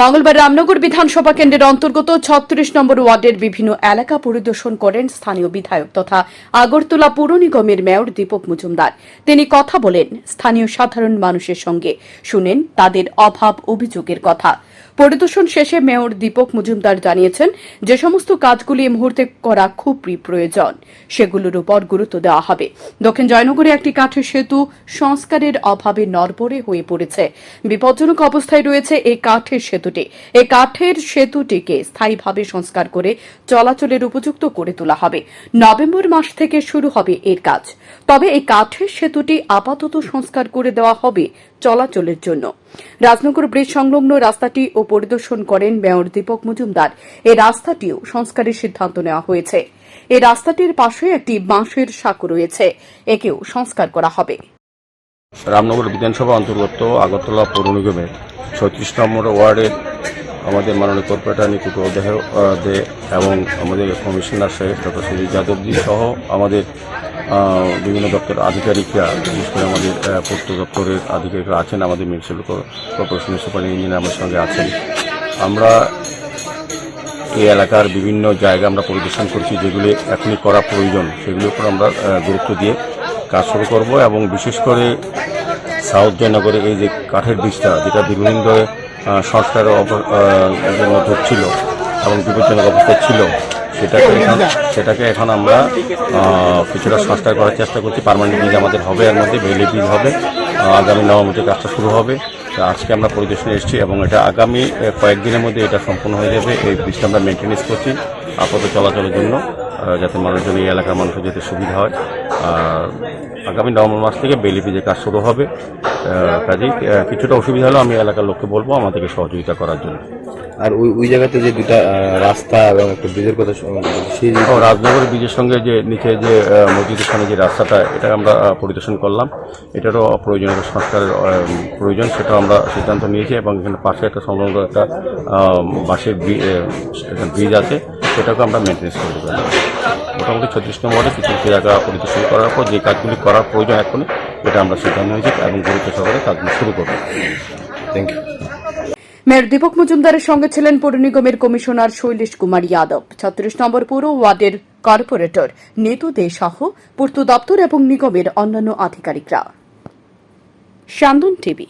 মঙ্গলবার রামনগর বিধানসভা কেন্দ্রের অন্তর্গত ছত্রিশ নম্বর ওয়ার্ডের বিভিন্ন এলাকা পরিদর্শন করেন স্থানীয় বিধায়ক তথা আগরতলা পুর নিগমের মেয়র দীপক মজুমদার। তিনি কথা বলেন, স্থানীয় সাধারণ মানুষের সঙ্গে। শুনেন তাদের অভাব অভিযোগের কথা। পরিদর্শন শেষে মেয়র দীপক মজুমদার জানিয়েছেন, যে সমস্ত কাজগুলি এই মুহূর্তে করা খুবই প্রয়োজন সেগুলোর উপর গুরুত্ব দেওয়া হবে। দক্ষিণ জয়নগরে একটি কাঠের সেতু সংস্কারের অভাবে নরবরে হয়ে পড়েছে। বিপজ্জনক অবস্থায় রয়েছে এই কাঠের সেতুটি। এই কাঠের সেতুটিকে স্থায়ীভাবে সংস্কার করে চলাচলের উপযুক্ত করে তোলা হবে। নভেম্বর মাস থেকে শুরু হবে এর কাজ। তবে এই কাঠের সেতুটি আপাতত সংস্কার করে দেওয়া হবে চলাচলের জন্য। রাজনগর ব্রিজ সংলগ্ন রাস্তাটি ও পরিদর্শন করেন মেয়র দীপক মজুমদার। এই রাস্তাটিও সংস্কারের সিদ্ধান্ত নেওয়া হয়েছে। এই রাস্তাটির পাশে একটি বাঁশের সাঁকো রয়েছে। একেও সংস্কার করা হবে। রামনগর বিধানসভা অন্তর্গত আগরতলা পৌর নিগমের ছত্রিশ নম্বর ওয়ার্ডের আমাদের মাননীয় কর্পোরেটর নিকুট দে এবং আমাদের কমিশনার সাহেব ডক্টর সুজিত যাদবজি সহ আমাদের বিভিন্ন দপ্তর আধিকারিকরা, বিশেষ করে আমাদের পূর্ত দপ্তরের আধিকারিকরা আছেন, আমাদের মিউনিসিপ্যাল কর্পোরেশনের সুপার ইঞ্জিনিয়ার আমার সঙ্গে আছেন। আমরা এই এলাকার বিভিন্ন জায়গা আমরা পরিদর্শন করছি, যেগুলি এখনই করা প্রয়োজন, সেগুলির উপর আমরা গুরুত্ব দিয়ে কাজ শুরু করব এবং বিশেষ করে সাউথ জয়নগরে এই যে কাঠের বীজটা যেটা দীর্ঘদিন ধরে সংস্কারের জন্য ধরছিল এবং বিপজ্জনক অবস্থায় ছিল সেটাকে এখন সেটাকে এখন আমরা কিছুটা সংস্কার করার চেষ্টা করছি। পার্মানেন্ট বীজ আমাদের হবে এর মধ্যে বীজ হবে। আগামী নভেম্বর থেকে কাজটা শুরু হবে। আজকে আমরা পরিদর্শনে এসেছি এবং এটা আগামী কয়েকদিনের মধ্যে এটা সম্পূর্ণ হয়ে যাবে। এই বীজটা আমরা মেনটেন্স করছি আপাতত চলাচলের জন্য যাতে মানুষজন এই এলাকার মানুষের যাতে সুবিধা হয়। আর আগামী নভেম্বর মাস থেকে বেলি বীজের কাজ শুরু হবে কাজেই কিছুটা অসুবিধা হলেও আমি এলাকার লোককে বলব আমাদেরকে সহযোগিতা করার জন্য। আর ওই ওই জায়গাতে যে দুটা রাস্তা এবং একটা ব্রিজের কথা সেই ও রাজনগর ব্রিজের সঙ্গে যে নিচে যে মসজিদের সামনে যে রাস্তাটা এটা আমরা পরিদর্শন করলাম। এটারও প্রয়োজনীয় সংস্কারের প্রয়োজন সেটাও আমরা সিদ্ধান্ত নিয়েছি এবং এখানে পাশে একটা সংলগ্ন একটা বাঁশের ব্রিজ আছে সেটাকে আমরা মেনটেন্স করতে পারি মোটামুটি ছত্রিশ নম্বরে কিছু কিছু জায়গা পরিদর্শন করার পর যে কাজগুলি করার প্রয়োজন এখনই এটা আমরা সিদ্ধান্ত নিয়েছি এবং গুরুত্ব সহকারে কাজগুলি শুরু করব। থ্যাংক ইউ মেয়র দীপক মজুমদারের সঙ্গে ছিলেন পৌর নিগমের কমিশনার শৈলেশ কুমার যাদব। ছত্রিশ নম্বর পৌর ওয়ার্ডের কর্পোরেটর নেতু দে সহ পূর্ত দপ্তর এবং নিগমের অন্যান্য আধিকারিকরা। টিভি।